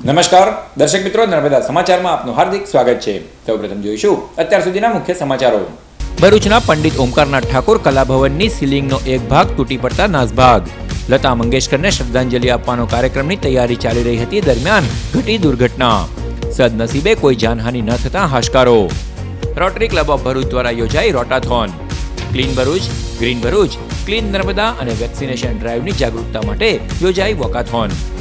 નમસ્કાર, દર્શક મિત્રો, નર્મદા સમાચારમાં આપનું હાર્દિક સ્વાગત છે. સૌપ્રથમ જોઈશું અત્યાર સુધીના મુખ્ય સમાચારો. ભરૂચના પંડિત ઓમકારનાથ ઠાકોર કલાભવનની સીલિંગનો એક ભાગ તૂટી પડતા નાસભાગ. લતા મંગેશકરને શ્રદ્ધાંજલિ આપવાનો કાર્યક્રમની તૈયારી ચાલી રહી હતી દરમિયાન ઘટી દુર્ઘટના. સદનસીબે કોઈ જાનહાનિ ન થતા હાશકારો. રોટરી ક્લબ ઓફ ભરૂચ દ્વારા યોજાઈ rotathon. Clean Bharuch, green Bharuch, clean Narmada અને વેક્સિનેશન ડ્રાઈવની જાગૃતતા માટે યોજાઈ વોકાથોન.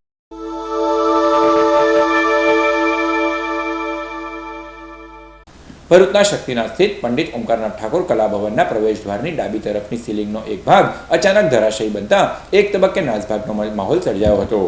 ભરૂચના શક્તિનાથ સ્થિત પંડિત ઓમકારનાથ ઠાકોર કલાભવનના પ્રવેશદ્વારની ડાબી તરફની સીલિંગનો એક ભાગ અચાનક ધરાશયી બનતા એક તબક્કે નાસભાગનો માહોલ સર્જાયો હતો.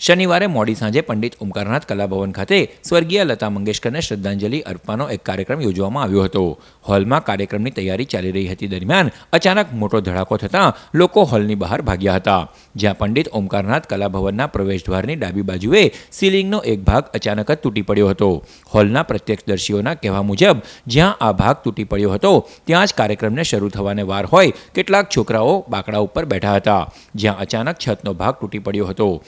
શનિવારે મોડી સાંજે પંડિત ઓમકારનાથ કલાભવન ખાતે સ્વર્ગીય લતા મંગેશકરને શ્રદ્ધાંજલિ અર્પવાનો એક કાર્યક્રમ યોજવામાં આવ્યો હતો. હોલમાં કાર્યક્રમની તૈયારી ચાલી રહી હતી દરમિયાન અચાનક મોટો ધડાકો થતાં લોકો હોલની બહાર ભાગ્યા હતા. જ્યાં પંડિત ઓમકારનાથ કલાભવનના પ્રવેશદ્વારની ડાબી બાજુએ સીલિંગનો એક ભાગ અચાનક જ તૂટી પડ્યો હતો. હોલના પ્રત્યક્ષદર્શીઓના કહેવા મુજબ, જ્યાં આ ભાગ તૂટી પડ્યો હતો, ત્યાં જ કાર્યક્રમને શરૂ થવાને વાર હોય કેટલાક છોકરાઓ બાકડા ઉપર બેઠા હતા, જ્યાં અચાનક છતનો ભાગ તૂટી પડ્યો હતો.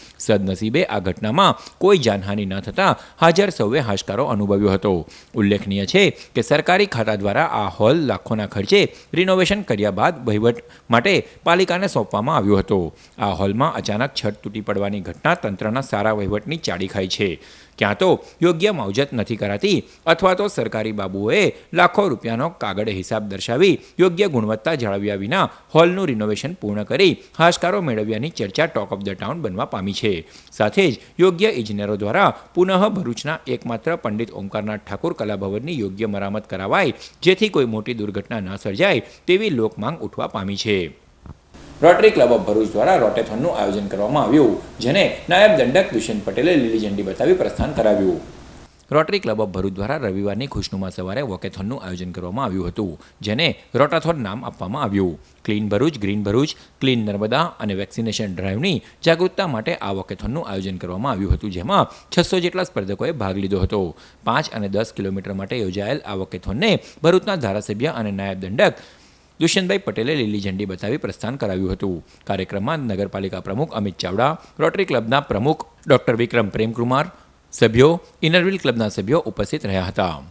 સદનસીબે આ ઘટનામાં કોઈ જાનહાનિ ન થતાં હાજર સૌએ હાશકારો અનુભવ્યો હતો. ઉલ્લેખનીય છે કે સરકારી ખાતા દ્વારા આ હોલ લાખોના ખર્ચે રિનોવેશન કર્યા બાદ વહીવટ માટે પાલિકાને સોંપવામાં આવ્યો હતો. આ હોલમાં અચાનક છત તૂટી પડવાની ઘટના તંત્રના સારા વહીવટની ચાડી ખાઈ છે. ક્યાં તો યોગ્ય માવજત નથી કરાતી અથવા તો સરકારી બાબુઓએ લાખો રૂપિયાનો કાગળ હિસાબ દર્શાવી યોગ્ય ગુણવત્તા જાળવ્યા વિના હોલનું રિનોવેશન પૂર્ણ કરી હાશકારો મેળવ્યાની ચર્ચા ટોક ઓફ ધ ટાઉન બનવા પામી છે. સાથે જ યોગ્ય ઇજનેરો દ્વારા પુનઃ ભરૂચના એકમાત્ર પંડિત ઓમકારનાથ ઠાકોર કલાભવનની યોગ્ય મરામત કરાવાય જેથી કોઈ મોટી દુર્ઘટના ન સર્જાય તેવી લોકમાંગ ઉઠવા પામી છે. રોટરી ક્લબ ઓફ ભરૂચ દ્વારા રોટેથોનનું આયોજન કરવામાં આવ્યું, જેને નાયબ દંડક દુષ્યંત પટેલે લીલી ઝંડી બતાવી પ્રસ્થાન કરાવ્યું. રોટરી ક્લબ ઓફ ભરૂચ દ્વારા રવિવારની ખુશનુમા સવારે વોકેથોનનું આયોજન કરવામાં આવ્યું હતું, જેને રોટાથોન નામ આપવામાં આવ્યું. Clean Bharuch, green Bharuch, clean Narmada અને વેક્સિનેશન ડ્રાઈવની જાગૃતતા માટે આ વોકેથોનનું આયોજન કરવામાં આવ્યું હતું, જેમાં છસો જેટલા સ્પર્ધકોએ ભાગ લીધો હતો. પાંચ અને દસ કિલોમીટર માટે યોજાયેલ આ વોકેથોનને ભરૂચના ધારાસભ્ય અને નાયબ દંડક દુષ્યંતભાઈ પટેલે લીલી ઝંડી બતાવી પ્રસ્થાન કરાવ્યું હતું. કાર્યક્રમમાં નગરપાલિકા પ્રમુખ અમિત ચાવડા, રોટરી ક્લબના પ્રમુખ ડોક્ટર વિક્રમ પ્રેમકુમાર, સભ્યો, ઇનરવિલ ક્લબના સભ્યો ઉપસ્થિત રહ્યા હતા.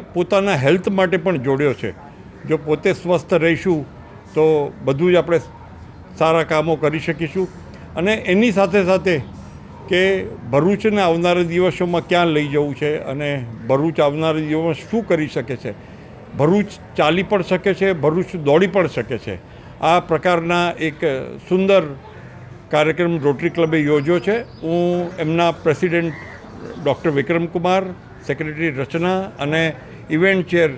પોતાના હેલ્થ માટે પણ જોડ્યો છે. જો પોતે સ્વસ્થ રહીશું, તો બધું જ આપણે સારા કામો કરી શકીશું. અને એની સાથે સાથે કે ભરૂચને આવનારા દિવસોમાં ક્યાં લઈ જવું છે અને ભરૂચ આવનારા દિવસોમાં શું કરી શકે છે? ભરૂચ ચાલી પણ શકે છે, ભરૂચ દોડી પણ શકે છે. આ પ્રકારના એક સુંદર કાર્યક્રમ રોટરી ક્લબે યોજ્યો છે. હું એમના president doctor Vikramkumar secretary Rachana અને ઇવેન્ટ ચેર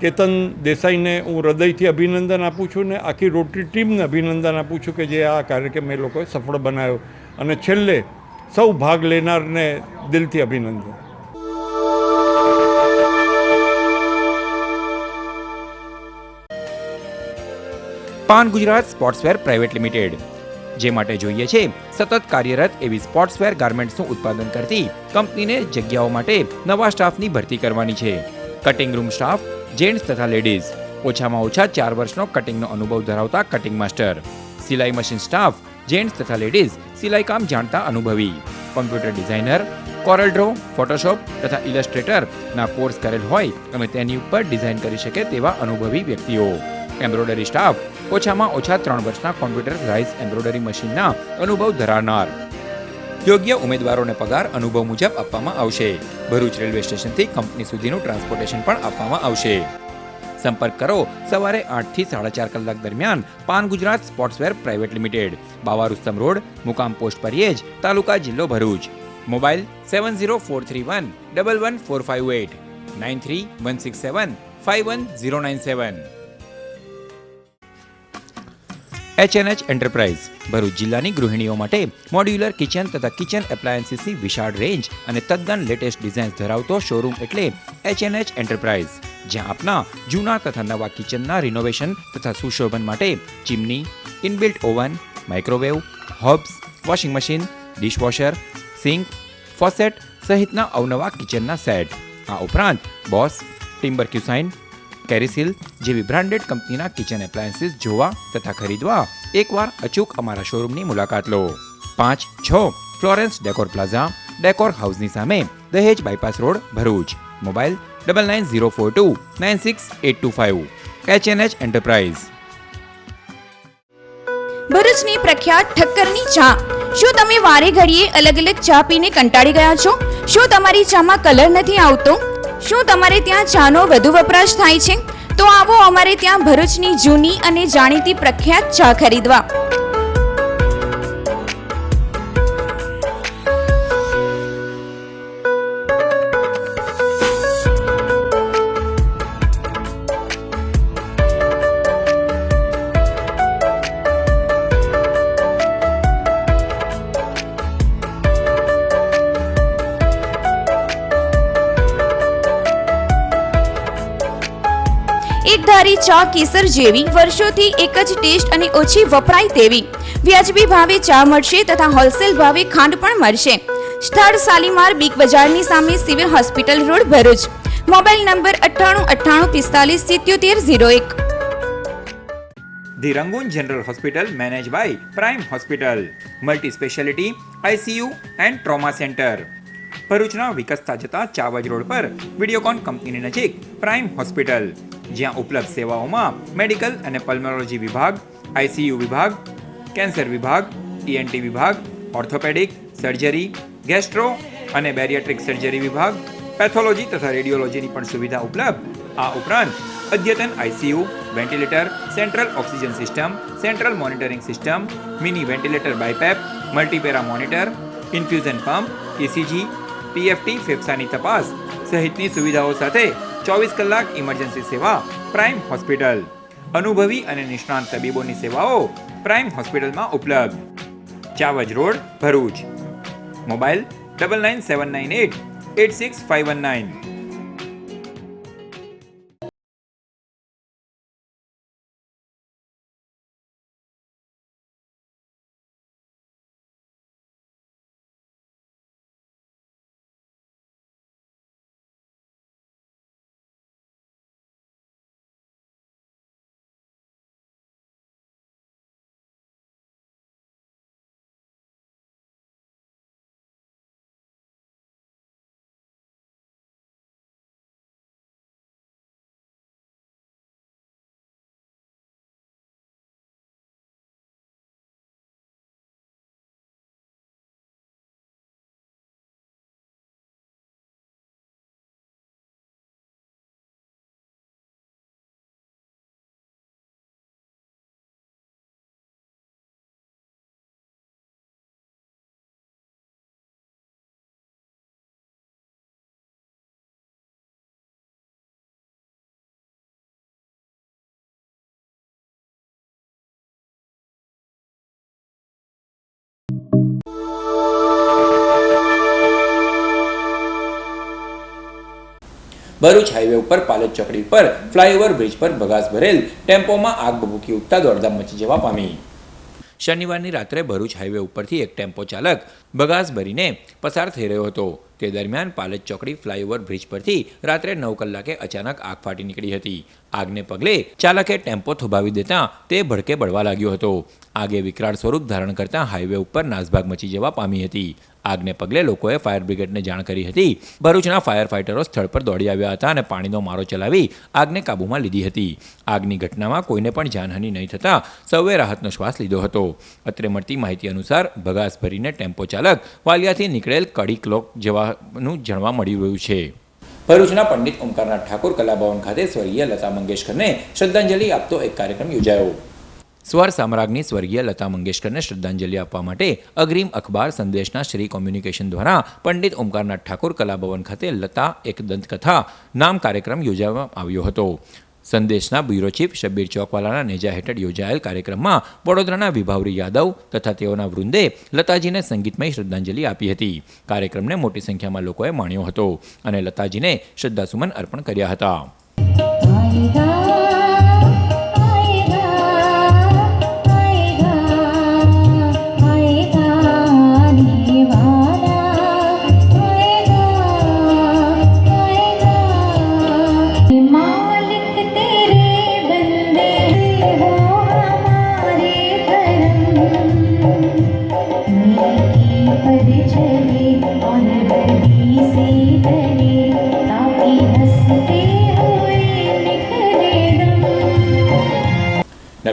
કેતન દેસાઈને હું હૃદયથી અભિનંદન આપું છું ને આખી રોટરી ટીમને અભિનંદન આપું છું કે જે આ કાર્યક્રમ એ લોકોએ સફળ બનાવ્યો. અને છેલ્લે સૌ ભાગ લેનારને દિલથી અભિનંદન. Pan Gujarat sportswear private limited. જે માટે જોઈએ છે, સતત કાર્યરત એવી સ્પોર્ટ્સવેર ગાર્મેન્ટ્સનું ઉત્પાદન કરતી કંપનીને જગ્યાઓ માટે નવા સ્ટાફની ભરતી કરવાની છે. કટિંગ રૂમ સ્ટાફ જેન્ટ્સ તથા લેડીઝ ઓછામાં ઓછા ચાર વર્ષનો કટિંગનો અનુભવ ધરાવતા કટિંગ માસ્ટર સિલાઈ મશીન સ્ટાફ જેન્ટ્સ તથા લેડીઝ સિલાઈ કામ જાણતા અનુભવી. Computer designer Corel Draw Photoshop તથા ઇલસ્ટ્રેટરના કોર્સ કરેલ હોય અને તેની ઉપર ડિઝાઇન કરી શકે તેવા અનુભવી વ્યક્તિઓ. એમ્બ્રોઇડરી સ્ટાફ ઓછામાં ઓછા ત્રણ વર્ષના કોમ્પ્યુટર રાઇઝ એમ્બ્રોઇડરી મશીનના અનુભવ ધરાવનાર. યોગ્ય ઉમેદવારોને પગાર અનુભવ મુજબ આપવામાં આવશે. ભરૂચ રેલવે સ્ટેશનથી કંપની સુધીનું ટ્રાન્સપોર્ટેશન પણ આપવામાં આવશે. સંપર્ક કરો સવારે આઠથી સાડા ચાર કલાક દરમિયાન Pan Gujarat sportswear private limited. Bawa Rustam road, મુકામ પોસ્ટ પરિયેજ તાલુકા જિલ્લો Bharuch. Mobile seven zero four three one double one four five eight nine three one six seven five one zero nine seven. HNH enterprise Bharuch જિલ્લાની ગૃહિણીઓ માટે modular kitchen તથા kitchen એપ્લાયન્સીસની વિશાળ range અને તદ્દન લેટેસ્ટ ડિઝાઇન્સ ધરાવતો showroom એટલે એચએનએચ એન્ટરપ્રાઇઝ જ્યાં આપના જૂના તથા નવા કિચનના રિનોવેશન તથા સુશોભન માટે chimney inbuilt oven microwave hobs washing machine dishwasher sink faucet સહિતના અવનવા કિચનના સેટ આ ઉપરાંત બોસ ટિમ્બર ક્યુસાઇન કેરીસિલ જેવી બ્રાન્ડેડ કંપનીના કિચન એપ્લાયન્સીસ જોવા તથા ખરીદવા એકવાર અચૂક અમારા શોરૂમની મુલાકાત લો. પાંચ, છ, ફ્લોરેન્સ ડેકોર પ્લાઝા, ડેકોર હાઉસની સામે Dahej bypass road, Bharuch. Mobile double nine zero four two nine six eight two five H N H enterprise. ભરૂચની પ્રખ્યાત ઠક્કરની ચા. શું તમે વારે ઘડીએ અલગ અલગ ચા પીને કંટાળી ગયા છો? શું તમારી ચામાં કલર નથી આવતો? શું તમારે ત્યાં ચાનો વધુ વપરાશ થાય છે? તો આવો અમારે ત્યાં ભરૂચની જૂની અને જાણીતી પ્રખ્યાત ચા ખરીદવા. ચા, કેસર જેવી વર્ષોથી એક જ ટેસ્ટ અને ઓછી વપરાય તેવી. વ્યાજબી ભાવે ચા મળશે તથા હોલસેલ ભાવે ખાંડ પણ મળશે. સ્થળ શાલીમાર બિગ બજારની સામે civil hospital road Bharuch. Mobile number અઠ્ઠાણું અઠ્ઠાણું, પિસ્તાલીસ, સિત્યોતેર, ઝીરો એક. The Rangoon general hospital manage by prime hospital. Multi speciality ICU and trauma centre. ભરૂચના વિકસતા જતા ચાવજ રોડ પર વિડીયોકોન કંપનીની નજીક પ્રાઇમ હોસ્પિટલ, જ્યાં ઉપલબ્ધ સેવાઓમાં મેડિકલ અને પલ્મોલોજી વિભાગ આઈસીયુ વિભાગ, કેન્સર વિભાગ ટીએનટી વિભાગ, ઓર્થોપેડિક, સર્જરી, ગેસ્ટ્રો અને બેરિયાટ્રિક સર્જરી વિભાગ, પેથોલોજી તથા રેડિયોલોજીની પણ સુવિધા ઉપલબ્ધ. આ ઉપરાંત અદ્યતન ICU ventilator, central oxygen system, central monitoring system, mini ventilator BiPAP, multipara monitor, infusion pump, ECG PFT, ફેફસાની તપાસ સહિતની સુવિધાઓ સાથે ચોવીસ કલાક ઇમરજન્સી સેવા પ્રાઇમ હોસ્પિટલ. અનુભવી અને નિષ્ણાંત તબીબોની સેવાઓ પ્રાઇમ હોસ્પિટલમાં ઉપલબ્ધ. Chavaj road, Bharuch. Mobile double nine seven nine eight eight six five one nine. Bharuch highway ઉપર પાલેજ ચોકડી પર ફ્લાયઓવર બ્રિજ પર બગાસ ભરેલ ટેમ્પોમાં આગ ભભૂકી ઉઠતા દોડધામ મચી જવા પામી. શનિવારની રાત્રે ભરૂચ હાઈવે ઉપરથી એક ટેમ્પો ચાલક બગાસ ભરીને પસાર થઈ રહ્યો હતો. તે દરમિયાન પાલજ ચોકડી ફ્લાયઓવર બ્રિજ પરથી રાત્રે નવ કલાકે અચાનક આગ ફાટી નીકળી હતી. આગને પગલે ચાલકે ટેમ્પો થોભાવી દેતા તે ભડકે બળવા લાગ્યો હતો. આગે વિકરાળ સ્વરૂપ ધારણ કરતા હાઈવે ઉપર નાસભાગ મચી જવા પામી હતી. આગને પગલે લોકોએ ફાયર બ્રિગેડને જાણ કરી હતી. ભરૂચના ફાયર ફાઇટરો સ્થળ પર દોડી આવ્યા હતા અને પાણીનો મારો ચલાવી આગને કાબૂમાં લીધી હતી. આગની ઘટનામાં કોઈને પણ જાનહાનિ નહીં થતાં સૌએ રાહતનો શ્વાસ લીધો હતો. અત્રે મળતી માહિતી અનુસાર ભગાસ ભરીને ટેમ્પો ચાલક વાલિયાથી નીકળેલ કડી ક્લોક જવાનું જાણવા મળી રહ્યું છે. ભરૂચના પંડિત ઓમકારનાથ ઠાકોર કલાભવન ખાતે સ્વર્ગીય લતા મંગેશકરને શ્રદ્ધાંજલિ આપતો એક કાર્યક્રમ યોજાયો. સ્વર સામ્રાજ્ઞી સ્વર્ગીય લતા મંગેશકરને શ્રદ્ધાંજલિ આપવા માટે અગ્રીમ અખબાર સંદેશના શ્રી કોમ્યુનિકેશન દ્વારા પંડિત ઓમકારનાથ ઠાકોર કલાભવન ખાતે લતા એક દંતકથા નામ કાર્યક્રમ યોજવામાં આવ્યો હતો. સંદેશના બ્યુરો ચીફ શબીર ચોકવાલાના નેજા હેઠળ યોજાયેલ કાર્યક્રમમાં વડોદરાના વિભાવરી યાદવ તથા તેઓના વૃંદે લતાજીને સંગીતમય શ્રદ્ધાંજલિ આપી હતી. કાર્યક્રમને મોટી સંખ્યામાં લોકોએ માણ્યો હતો અને લતાજીને શ્રદ્ધાસુમન અર્પણ કર્યા હતા.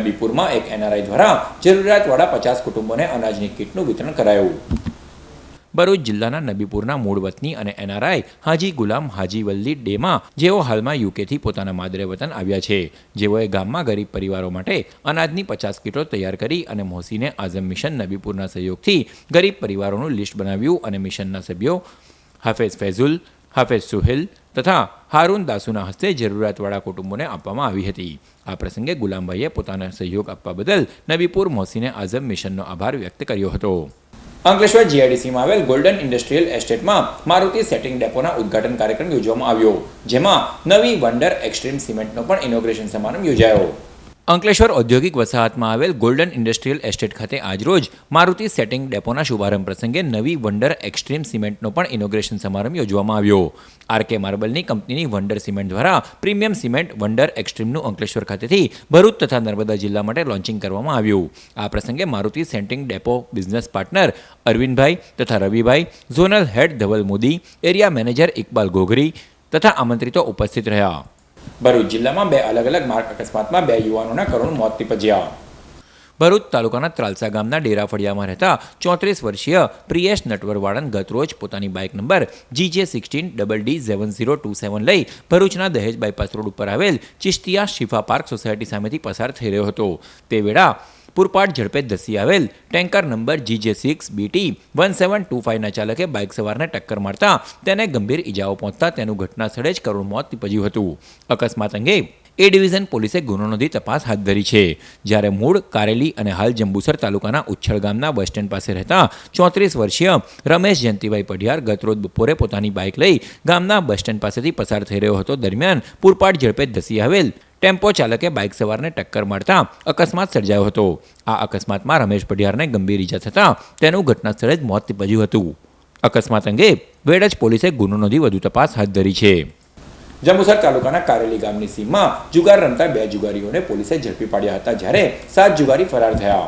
નબીપુરમાં એક એનઆરઆઈ દ્વારા જરૂરિયાતવાળા પચાસ કુટુંબોને અનાજની કીટનું વિતરણ કરાયું. ભરૂચ જિલ્લાના નબીપુરના મૂળ વતની અને એનઆરઆઈ હાજી ગુલામ હાજી વલ્લી ડેમાં જેઓ હાલમાં યુકેથી પોતાના માદરે વતન આવ્યા છે. જેઓએ ગામમાં ગરીબ પરિવારો માટે અનાજની પચાસ કીટો તૈયાર કરી અને મોહસીને આઝમ મિશન નબીપુરના સહયોગથી ગરીબ પરિવારોનું લિસ્ટ બનાવ્યું અને મિશનના સભ્યો હાફેઝ ફૈઝુલ હાફેઝ સુહેલ તથા હારૂન દાસુના હસ્તે જરૂરિયાતવાળા કુટુંબોને આપવામાં આવી હતી. આ પ્રસંગે ગુલામભાઈએ પોતાના સહયોગ આપવા બદલ નબીપુર મોહસીને આઝમ મિશનનો આભાર વ્યક્ત કર્યો હતો. અંકલેશ્વર જીઆઈડીસીમાં આવેલ ગોલ્ડન ઇન્ડસ્ટ્રીયલ એસ્ટેટમાં મારુતિ સેટિંગ ડેપોના ઉદ્ઘાટન કાર્યક્રમ યોજવામાં આવ્યો, જેમાં નવી વંડર એક્સ્ટ્રીમ સિમેન્ટનો પણ ઇનોગ્રેશન સમારંભ યોજાયો. અંકલેશ્વર ઔદ્યોગિક વસાહતમાં આવેલ ગોલ્ડન ઇન્ડસ્ટ્રીયલ એસ્ટેટ ખાતે આજરોજ મારુતિ સેટિંગ ડેપોના શુભારંભ પ્રસંગે નવી વંડર એક્સ્ટ્રીમ સિમેન્ટનો પણ ઇનોગ્રેશન સમારંભ યોજવામાં આવ્યો. આરકે માર્બલની કંપનીની વંડર સિમેન્ટ દ્વારા પ્રીમિયમ સિમેન્ટ વંડર એક્સ્ટ્રીમનું અંકલેશ્વર ખાતેથી ભરૂચ તથા નર્મદા જિલ્લા માટે લોન્ચિંગ કરવામાં આવ્યું. આ પ્રસંગે Maruti centring depot business partner Arvindbhai તથા Ravibhai, zonal head Dhaval Modi, area manager Iqbal Goghari તથા આમંત્રિતો ઉપસ્થિત રહ્યા. ભરૂચ જિલ્લામાં બે અલગ અલગ માર્ગ અકસ્માતમાં બે યુવાનોના કરુણ મોત નીપજ્યા. ભરૂચ તાલુકાના ત્રાલસા ગામના ડેરા ફળિયામાં રહેતા ચોત્રીસ વર્ષીય પ્રિયેશ નટવરવાળન ગતરોજ પોતાની bike number GJ sixteen double D seven zero two seven લઈ ભરૂચના દહેજ બાયપાસ રોડ ઉપર આવેલ ચિશ્તિયા શિફા પાર્ક સોસાયટી સામેથી પસાર થઈ રહ્યો હતો. તે વેળા પૂરપાટ ઝડપે ધસી આવેલ. Tanker number GJ six BT one seven two ફાઇવના ચાલકે બાઇક સવારને ટક્કર મારતા તેને ગંભીર ઇજાઓ પહોંચતા તેનું ઘટના સ્થળે જ કરુણ મોત નીપજ્યું હતું. અકસ્માત અંગે એ ડિવિઝન પોલીસે ગુનો નોંધી તપાસ હાથ ધરી છે. જ્યારે મૂળ, કારેલી અને હાલ જંબુસર તાલુકાના ઉચ્છળ ગામના બસ સ્ટેન્ડ પાસે રહેતા ચોત્રીસ વર્ષીય રમેશ જયંતિભાઈ પઢિયાર ગતરોજ બપોરે પોતાની બાઇક લઈ ગામના બસ સ્ટેન્ડ પાસેથી પસાર થઈ રહ્યો હતો. દરમિયાન પૂરપાટ ઝડપે ધસી આવેલ ટેમ્પો ચાલકે બાઇક સવારને ટક્કર મારતા અકસ્માત સર્જાયો હતો. આ અકસ્માતમાં રમેશ પઢિયારને ગંભીર ઈજા થતાં તેનું ઘટના સ્થળે જ મોત નીપજ્યું હતું. અકસ્માત અંગે વેડજ પોલીસે ગુનો નોંધી વધુ તપાસ હાથ ધરી છે. જંબુસર તાલુકાના કારેલી ગામની સીમમાં જુગાર રમતા બે જુગારીઓને પોલીસે ઝડપી પાડ્યા હતા જ્યારે સાત જુગારી ફરાર થયા.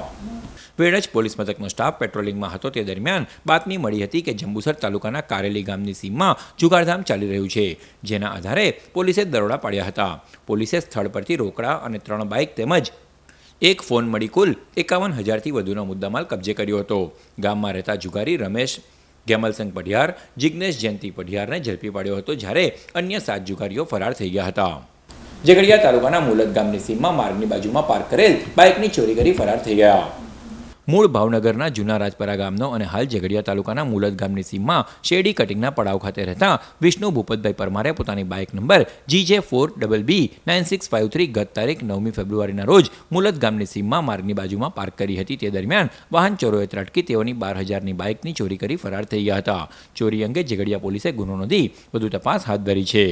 વેડજ પોલીસ મથકનો સ્ટાફ પેટ્રોલિંગમાં હતો તે દરમિયાન બાતમી મળી હતી કે જંબુસર તાલુકાના કારેલી ગામની સીમમાં જુગારધામ ચાલી રહ્યું છે, જેના આધારે પોલીસે દરોડા પાડ્યા હતા. પોલીસે સ્થળ પરથી રોકડા અને ત્રણ બાઇક તેમજ એક ફોન મળી કુલ એકાવન હજારથી વધુનો મુદ્દામાલ કબજે કર્યો હતો. ગામમાં રહેતા જુગારી રમેશ, ગેમલસંગ પઢિયાર, જિગ્નેશ જયંતિ પઢિયારને ઝડપી પાડ્યો હતો, જ્યારે અન્ય સાત જુગારીઓ ફરાર થઈ ગયા હતા. ઝઘડિયા તાલુકાના મુલત ગામની સીમમાં માર્ગની બાજુમાં પાર્ક કરેલ બાઇકની ચોરી કરી ફરાર થઈ ગયા. મૂળ ભાવનગરના જૂના રાજપરા ગામનો અને હાલ ઝઘડિયા તાલુકાના મુલદ ગામની સીમમાં શેરડી કટિંગના પડાવ ખાતે રહેતા વિષ્ણુ ભૂપતભાઈ પરમારે પોતાની bike number GJ four double B nine six five three ગત તારીખ નવમી ફેબ્રુઆરીના રોજ મુલદ ગામની સીમમાં માર્ગની બાજુમાં પાર્ક કરી હતી. તે દરમિયાન વાહન ચોરોએ ત્રાટકી, તેઓની બાર હજારની બાઇકની ચોરી કરી ફરાર થઈ ગયા હતા. ચોરી અંગે ઝઘડિયા પોલીસે ગુનો નોંધી વધુ તપાસ હાથ ધરી છે.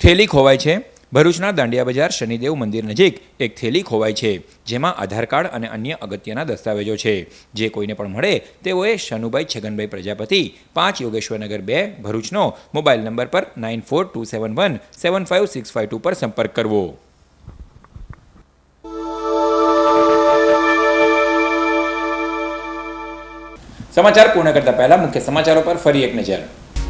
થેલી ખોવાય છે. ભરૂચના દાંડિયા બજાર શનિદેવ મંદિર નજીક એક થેલી ખોવાય છે, જેમાં આધાર કાર્ડ અને અન્ય અગત્યના દસ્તાવેજો છે. જે કોઈને પણ મળે તેઓએ શનુભાઈ છગનભાઈ પ્રજાપતિ, પાંચ યોગેશ્વરનગર બે, ભરૂચનો મોબાઈલ નંબર પર nine four two seven one seven five six five two પર સંપર્ક કરવો. સમાચાર પૂર્ણ કરતા પહેલા મુખ્ય સમાચારો પર ફરી એક નજર.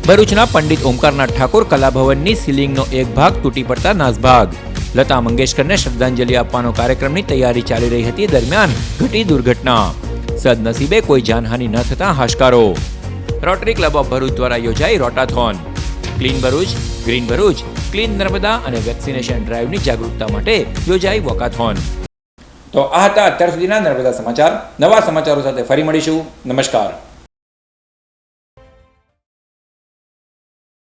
ભરૂચના પંડિત ઓમકારનાથ ઠાકોર કલાભવનની સીલિંગનો એક ભાગ તૂટી પડતા નાસભાગ. લતા મંગેશકરને શ્રદ્ધાંજલિ આપવાનો કાર્યક્રમની તૈયારી ચાલી રહી હતી દરમિયાન ઘટી દુર્ઘટના. સદનસીબે કોઈ જાનહાનિ ન થતા હાશકારો. રોટરી ક્લબ ઓફ ભરૂચ દ્વારા યોજાઈ rotathon. Clean Bharuch, green Bharuch, clean Narmada અને વેક્સિનેશન ડ્રાઈવની જાગૃતતા માટે યોજાઈ વોકાથોન. તો આ હતા અત્યાર સુધીના નર્મદા સમાચાર. નવા સમાચારો સાથે ફરી મળીશું. નમસ્કાર.